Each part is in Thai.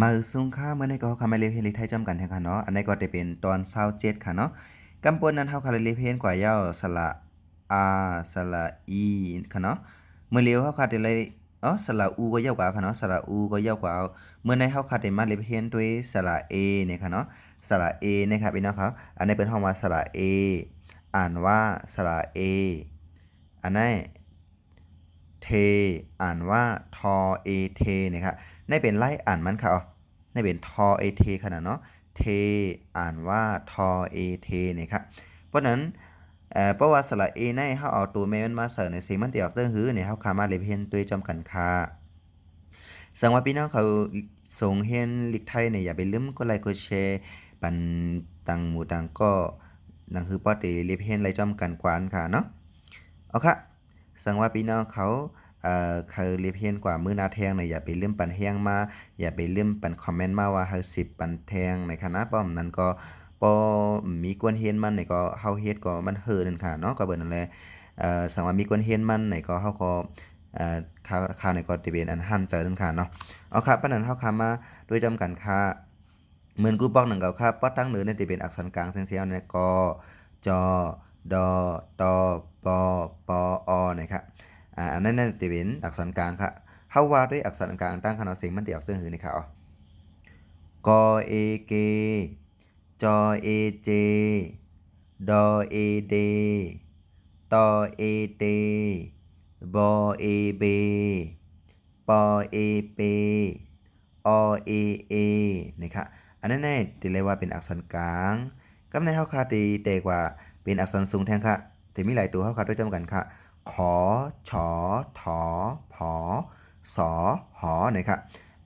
มาสุงค่าเมื่อในก็คามาเลเฮลิไทยจำกันแทงค่ะเนาะอันนี้ก็จะเป็นตอนเศร้าเจ็ดค่ะเนาะกำปนนั้นเฮาคาเลเพนกว่าเย้าสระอาสระอีค่ะเนาะเมื่อเลี้ยวเฮาคาได้เลยอ๋อสระอูก็ยาวกว่าค่ะเนาะสระอูก็ยาวกว่าเมื่อในเฮาคาได้มาเลเพนด้วยสระเอเนี่ยค่ะเนาะสระเอนะครับพี่น้องครับอันนี้เป็นห้องว่าสระเออ่านว่าสระเออันนี้เท อ่านว่าทอเอเทนะครับ ในเป็นไล่อ่านมันค่ะอ๋อในเป็นทอเอเทขนาดเนาะเทอ่านว่าทอเอเทเนี่ยครับเพราะนั้นเอ่อเพราะว่าสระเอในเฮาเอาตัวแม่มันมาเสิร์ในเสียงมันเตียกเตื้อหือเนี่ยเฮาคามาเลยเพียนตัวจำกันค่าสังว่าพี่น้องเขาส่งเฮียนลิกไทยเนี่ยอย่าไปลืมกดไลค์กดแชร์ปันตังหมู่ตังก็นั่นคือปอติเรียบเฮียนไรจำกันกวานค่ะเนาะเอาค่ะสังว่าพี่น้องเขา เอ่อเคยเรียบเฮียนกว่ามื้อนาแทงเนี่ยอย่าไปลืมปันแฮงมาอย่าไปลืมปันคอมเมนต์มาว่าเฮาสิบปันแทงในคณะป้อมนั้นก็ปอมีกวนเฮียนมันเนี่ยก็เฮาเฮ็ดก็มันเฮอนั่นค่ะเนาะก็เบิ่นนั่นแหละเอ่อสังว่ามีกวนเฮียนมันเนี่ยก็เฮาก็เอ่อค่าค่าในก็สิเป็นอันหันเจอนั่นค่ะเนาะเอาครับปานนั้นเฮาคามาโดยจำกันค่าเหมือนกูบอกนั่นก็ครับปอตั้งเหนือเนี่ยสิเป็นอักษรกลางเสียงเนี่ยกจดตปปอนะครับ อ่าอันนั้นน่ะสิเป็นอักษรกลางค่ะเฮาวาด้วยอักษรกลางตั้งคณะเสียงมันเดียวตึงหือนี่ค่ะกอเอเกจอเอเจดอเอเดตอเอเตบอเอเบปอเอเปอเอเอนี่ค่ะอันนั้นเนี่ยติเลยว่าเป็นอักษรกลางกำในเฮาคาตีแต่กว่าเป็นอักษรสูงแทนค่ะแต่มีหลายตัวเฮาคาด้วยจำกันค่ะ ขอฉอถอผอสอหอนะครับ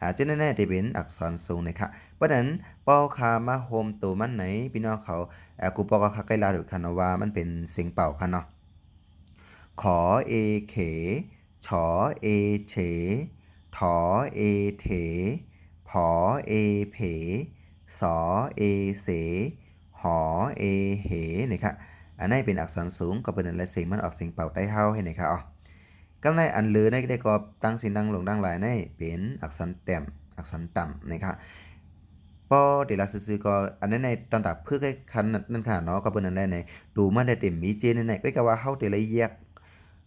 อาจจะแน่ๆจะเป็นอักษรสูงนะครับเพราะนั้นปอคามาโฮมตัวมันไหนพี่น้องเขาเอ่อกูปอก็คักใกล้ลาดูคันว่ามันเป็นเสียงเป่าคันเนาะขอเอเขฉอเอเฉถอเอเถผอเอเพสอเอเสหอเอเหนะครับ อันนี้เป็นอักษรสูงก็เป็นอันละเสียงมันออกเสียงเป่าใต้เฮาให้นครับอ๋อกำในอันลือได้ได้ก็ตั้งสินดังลงดังหลายในเป็นอักษรแต้มอักษรต่ำนะครับปอเดลักซื่อก็อันนั้นในตอนตับเพื่อให้คันนั่นค่ะเนาะก็เป็นอันแรในดูมาได้เต็มมีเจนในก็ก็ว่าเฮาได้เลยแยก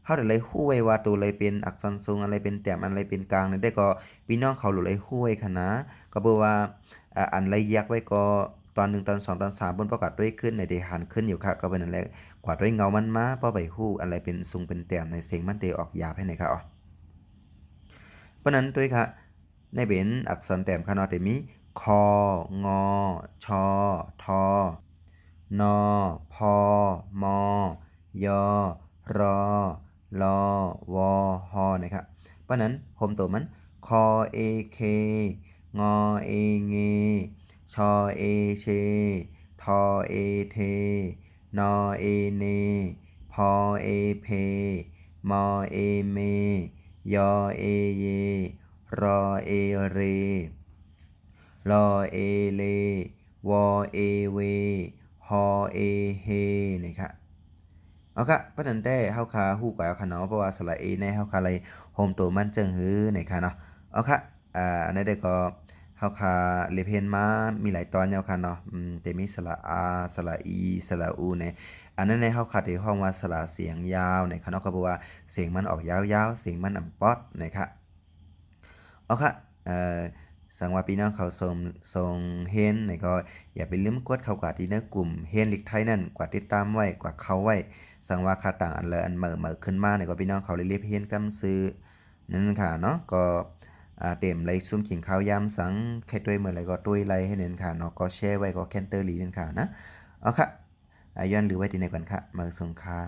เฮาได้เลยฮู้ไว้ว่าตัวอะไรเป็นอักษรสูงอะไรเป็นแต้มอะไรเป็นกลางนี่ได้ก็พี่น้องเขารู้เลยฮู้ไว้ค่ะนะก็เบ่ว่าอ่าอันละแยกไว้ก็ ตอน1ตอน2ตอน3บนประกาศด้วยขึ้นในได้หันขึ้นอยู่ค่ะก็เป็นอันแรกกว่าด้วยเงามันมาเป้าใบหู้อะไรเป็นทรงเป็นแต้มในเสียงมันเตออกหยาบให้ไหนครับอ๋อเพราะนั้นด้วยค่ะในเบนอักษรแต้มขนาดเตมีคองอชอทอนอพอมอยอรอลอวอฮอนะครับเพราะนั้นโฮมตัวมันคอเอเคงอเอเง ชอเอเช ทอเอเท นอเอเน พอเอเพ มอเอเม ยอเอเย รอเอเรรอเอเล วอเอเว ฮอเอเฮนะครับเอาค่ะเพราะนั้นแต่เฮาคาฮู้กว่าเอาค่ะเนาะเพราะว่าสระเอในเฮาคาเลยโฮมตัวมันจังหือนะคะเนาะเอาค่ะอ่าอันนี้ได้ก็ เฮาคาเลเพนมามีหลายตอนยาวค่ะเนาะอืมแต่มีสระอาสระอีสระอูเนี่ยอันนั้นในเฮาคัดที่ห้องว่าสระเสียงยาวในคณะก็บอกว่าเสียงมันออกยาวๆเสียงมันอ่ำป๊อดนะครับเอาค่ะเอ่อสังว่าพี่น้องเขาส่งส่งเฮนในก็อย่าไปลืมกดเข้ากว่าที่ในกลุ่มเฮนลิกไทยนั่นกว่าติดตามไว้กว่าเขาไว้ สังว่าค่าต่างอันเลยอันเหม่อเหม่อขึ้นมาในก็พี่น้องเขาเลยเรียบเฮนกำซื้อนั่นค่ะเนาะก็ เต็มไลยซุ่มขิงข้าวยามสังแค่ด้วยเมื่อไรก็ด้วยไรให้เน้นค่ะเนาะก็แช่ไว้ก็แคนเตอร์ลีเน้นค่ะนะเอาค่ะอาย้อนหรือไว้ที่ไหนก่อนค่ะมาส่งค่า